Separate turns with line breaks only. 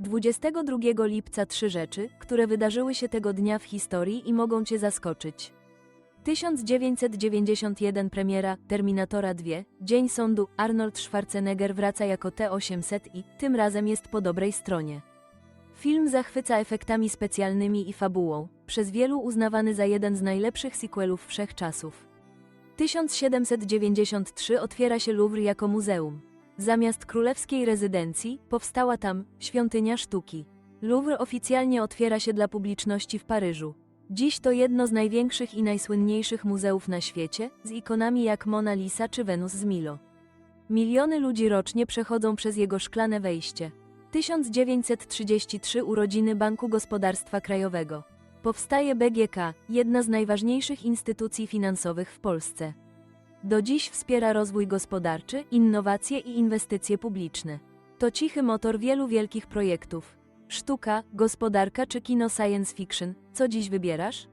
22 lipca trzy rzeczy, które wydarzyły się tego dnia w historii i mogą Cię zaskoczyć. 1991 premiera Terminatora 2, Dzień Sądu, Arnold Schwarzenegger wraca jako T-800 i, tym razem jest po dobrej stronie. Film zachwyca efektami specjalnymi i fabułą, przez wielu uznawany za jeden z najlepszych sequelów wszechczasów. 1793 otwiera się Louvre jako muzeum. Zamiast królewskiej rezydencji, powstała tam świątynia sztuki. Louvre oficjalnie otwiera się dla publiczności w Paryżu. Dziś to jedno z największych i najsłynniejszych muzeów na świecie, z ikonami jak Mona Lisa czy Wenus z Milo. Miliony ludzi rocznie przechodzą przez jego szklane wejście. 1933 urodziny Banku Gospodarstwa Krajowego. Powstaje BGK, jedna z najważniejszych instytucji finansowych w Polsce. Do dziś wspiera rozwój gospodarczy, innowacje i inwestycje publiczne. To cichy motor wielu wielkich projektów. Sztuka, gospodarka czy kino science fiction, co dziś wybierasz?